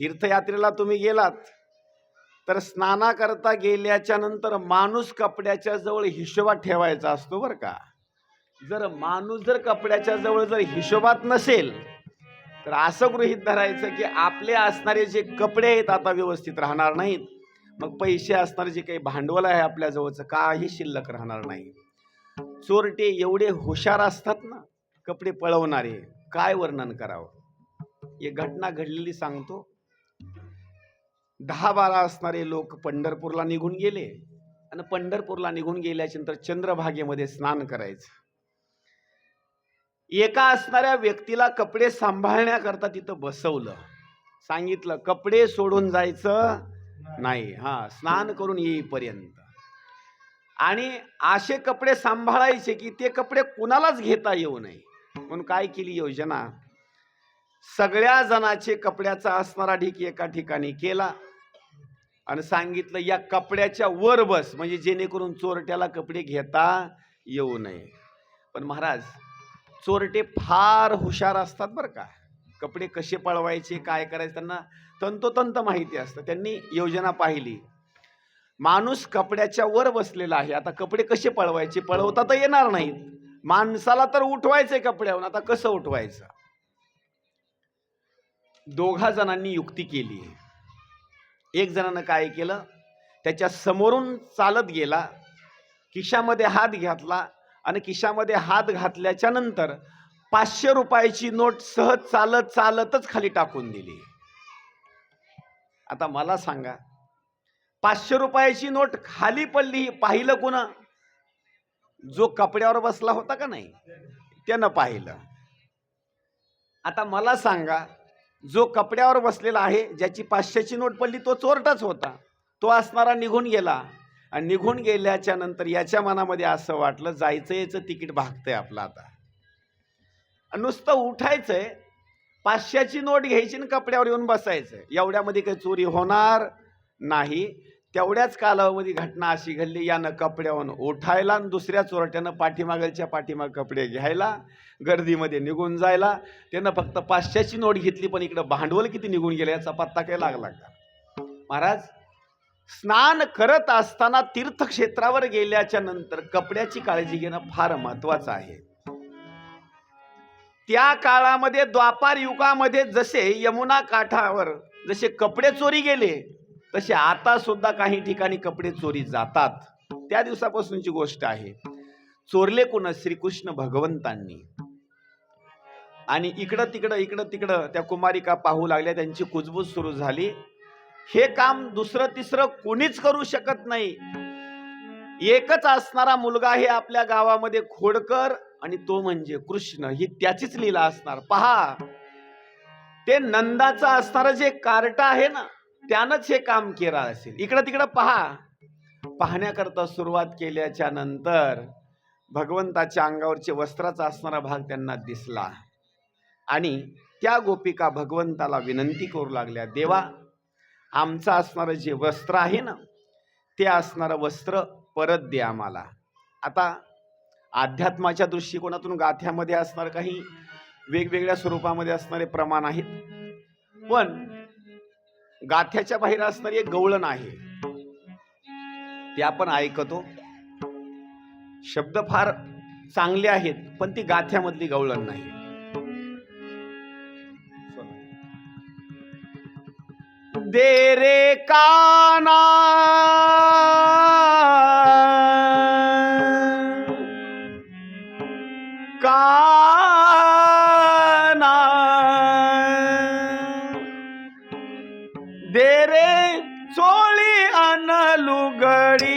तीर्थयात्रेला तुम्ही गेलात तर स्नानाकरता गेल्याच्यानंतर माणूस कपड्याच्या जवळ हिशोबा ठेवायचा असतो बरं का. जर माणूस जर कपड्याच्या जवळ जर हिशोबात नसेल तर असं गृहीत धरायचं की आपले असणारे जे कपडे आहेत आता व्यवस्थित राहणार नाहीत. मग पैसे असणारे जे काही भांडवल आहे आपल्या जवळचं काही शिल्लक राहणार नाही. चोरटे एवढे हुशार असतात ना कपडे पळवणारे काय वर्णन करावं? एक घटना घडलेली सांगतो. दहा बारा असणारे लोक पंढरपूरला निघून गेले. आणि पंढरपूरला निघून गेल्याच्यानंतर चंद्रभागेमध्ये स्नान करायचं. एका असणाऱ्या व्यक्तीला कपडे सांभाळण्याकरता तिथं बसवलं. सांगितलं कपडे सोडून जायचं नाही. हा स्नान करून येईपर्यंत. आणि असे कपडे सांभाळायचे की ते कपडे कुणालाच घेता येऊ नये. म्हणून काय केली योजना? सगळ्या जणाचे कपड्याचा असणारा ढीक एका ठिकाणी केला. आणि सांगितलं या कपड्याच्या वर बस. म्हणजे जेणेकरून चोरट्याला कपडे घेता येऊ नये. पण महाराज चोरटे फार हुशार असतात बरं का. कपडे कसे पळवायचे काय करायचे त्यांना तंतोतंत माहिती असतं. त्यांनी योजना पाहिली. माणूस कपड्याच्या वर बसलेला आहे. आता कपडे कसे पळवायचे? पळवता तर येणार नाहीत. माणसाला तर उठवायचंय कपड्यावर आता कसं उठवायचं? दोघा जणांनी युक्ती केली. एक जणानं काय केलं? त्याच्या समोरून चालत गेला खिशामध्ये हात घातला आणि खिशामध्ये हात घातल्याच्या नंतर पाचशे रुपयाची नोट सहज चालत चालतच खाली टाकून दिली. आता मला सांगा पाचशे रुपयाची नोट खाली पडली ही पाहिलं कुणा? जो कपड्यावर बसला होता का नाही? त्यानं पाहिलं. आता मला सांगा जो कपड्यावर बसलेला आहे ज्याची पाचशेची नोट पडली तो चोरटाच होता. तो असणारा निघून गेला. आणि निघून गेल्याच्यानंतर याच्या मनामध्ये असं वाटलं जायचं याचं तिकीट भागतंय आपलं आता. नुसतं उठायचंय पाचशेची नोट घ्यायची आणि कपड्यावर येऊन बसायचं एवढ्यामध्ये काही चोरी होणार नाही. तेवढ्याच कालावधी घटना अशी घडली यानं कपड्यावरून उठायला आणि दुसऱ्या चोरट्यानं पाठीमागलच्या पाठीमाग कपडे घ्यायला गर्दीमध्ये निघून जायला. त्यानं फक्त पाचशेची नोट घेतली पण इकडं भांडवल किती निघून गेलं याचा पत्ता काय लागला का? महाराज स्नान करत असताना तीर्थक्षेत्रावर गेल्याच्यानंतर कपड्याची काळजी घेणं फार महत्वाचं आहे. त्या काळामध्ये द्वापार युगामध्ये जसे यमुना काठावर जसे कपडे चोरी गेले तसे आता सुद्धा काही ठिकाणी कपडे चोरी जातात. त्या दिवसापासूनची गोष्ट आहे. चोरले कोण? श्रीकृष्ण भगवंतांनी. आणि इकडं तिकडं इकडं तिकडं त्या कुमारिका पाहू लागल्या त्यांची कुजबूज सुरू झाली. हे काम दुसरं तिसरं कोणीच करू शकत नाही. एकच असणारा मुलगा हे आपल्या गावामध्ये खोडकर आणि तो म्हणजे कृष्ण. ही त्याचीच लीला असणार. पहा. ते नंदाचं असणारं जे कार्ट आहे ना त्यानंच हे काम केलं असेल. इकडं तिकडं पहा. पाहण्याकरता सुरुवात केल्याच्यानंतर भगवंताच्या अंगावरचे वस्त्राचा असणारा भाग त्यांना दिसला. आणि त्या गोपिका भगवंताला विनंती करू लागल्या देवा आमचं असणारं जे वस्त्र आहे ना ते असणारं वस्त्र परत दे आम्हाला. आता अध्यात्माच्या दृष्टिकोनातून गाथ्यामध्ये असणार काही वेगवेगळ्या स्वरूपामध्ये असणारे प्रमाण आहेत. पण गाथ्याच्या बाहेर असणारी एक गवळण आहे. ते आपण ऐकतो. शब्द फार चांगले आहेत पण ती गाथ्यामधली गवळण नाही. दे रे काना. दे रे चोळी अन लुगडी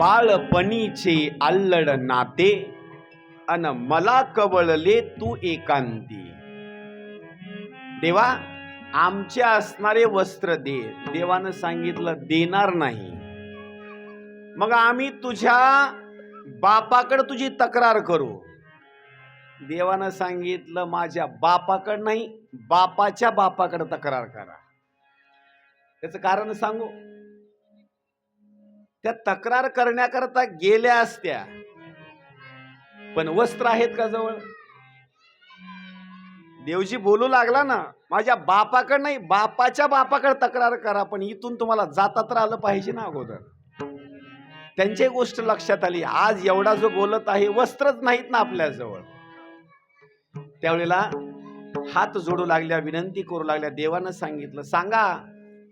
बाळपणीचे अल्लड नाते अन मला कवळले तू एकांती. देवा आमचे असणारे वस्त्र दे. देवानं सांगितलं देणार नाही. मग आम्ही तुझ्या बापाकडे तुझी तक्रार करू. देवानं सांगितलं माझ्या बापाकडे नाही बापाच्या बापाकडे तक्रार करा. त्याचं कारण सांगू? त्या तक्रार करण्याकरता गेल्या असत्या. पण वस्त्र आहेत का जवळ? देवजी बोलू लागला ना माझ्या बापाकडे नाही बापाच्या बापाकडे तक्रार करा पण इथून तुम्हाला जाता तर आलं पाहिजे ना अगोदर. त्यांची गोष्ट लक्षात आली. आज एवढा जो बोलत आहे वस्त्रच नाहीत ना आपल्याजवळ. त्यावेळेला हात जोडू लागल्या विनंती करू लागल्या. देवानं सांगितलं सांगा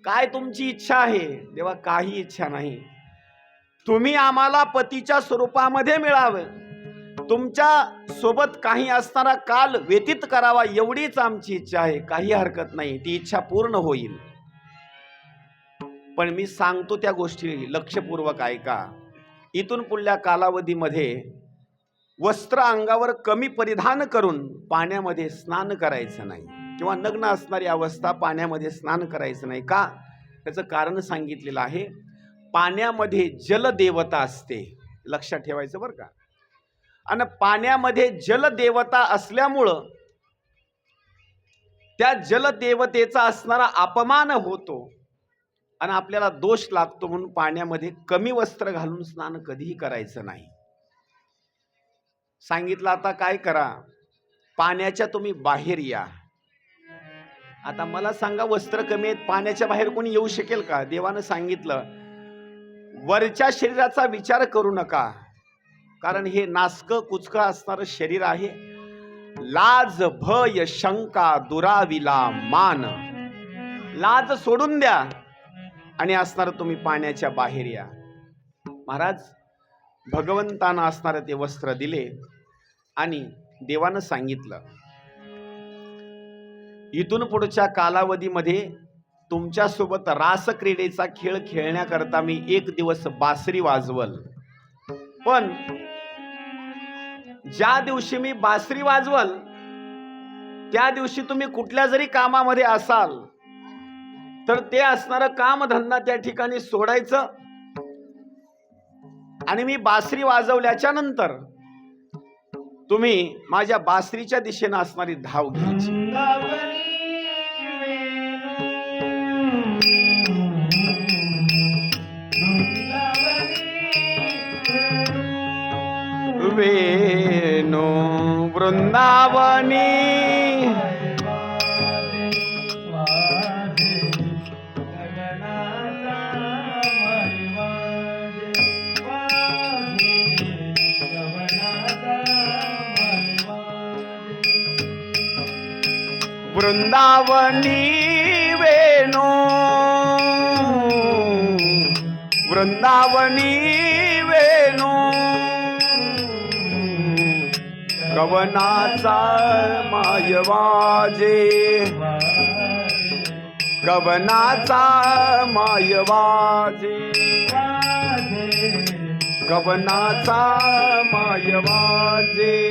काय तुमची इच्छा आहे? देवा काही इच्छा नाही. तुम्ही आम्हाला पतीच्या स्वरूपामध्ये मिळावं. तुमच्यासोबत काही असणारा काल व्यतीत करावा एवढीच आमची इच्छा आहे. काही हरकत नाही. ती इच्छा पूर्ण होईल. पण मी सांगतो त्या गोष्टी लक्षपूर्वक ऐका. इथून पुढल्या कालावधीमध्ये वस्त्र अंगावर कमी परिधान करून पाण्यामध्ये स्नान करायचं नाही. किंवा नग्न असणारी अवस्था पाण्यामध्ये स्नान करायचं नाही. का? त्याचं कारण सांगितलेलं आहे. पाण्यामध्ये जलदेवता असते. लक्षात ठेवायचं बरं का? आणि पाण्यामध्ये जलदेवता असल्यामुळं त्या जलदेवतेचा असणारा अपमान होतो. आणि आपल्याला दोष लागतो म्हणून पाण्यामध्ये कमी वस्त्र घालून स्नान कधीही करायचं नाही. सांगितलं आता काय करा? पाण्याच्या तुम्ही बाहेर या. आता मला सांगा वस्त्र कमी आहेत पाण्याच्या बाहेर कोणी येऊ शकेल का? देवानं सांगितलं वरच्या शरीराचा विचार करू नका. कारण हे नासक कुचकं असणारं शरीर आहे. लाज भय शंका दुराविला मान. लाज सोडून द्या आणि असणार तुम्ही पाण्याच्या बाहेर या. महाराज भगवंतानं असणारं ते वस्त्र दिले आणि देवानं सांगितलं. इथून पुढच्या कालावधीमध्ये तुमच्यासोबत रासक्रीडेचा खेळ खेळण्याकरता मी एक दिवस बासरी वाजवल. पण ज्या दिवशी मी बासरी वाजवल त्या दिवशी तुम्ही कुठल्या जरी कामामध्ये असाल तर ते असणारं कामधंदा त्या ठिकाणी सोडायचं आणि मी बासरी वाजवल्याच्या नंतर तुम्ही माझ्या बासरीच्या दिशेनं असणारी धाव घ्यायची. वृंदावनी वृंदावनी वेणू वृंदावनी वेणू कवनाचा मायवाजे. कवनाचा मायवाजे. कवनाचा मायवाजे.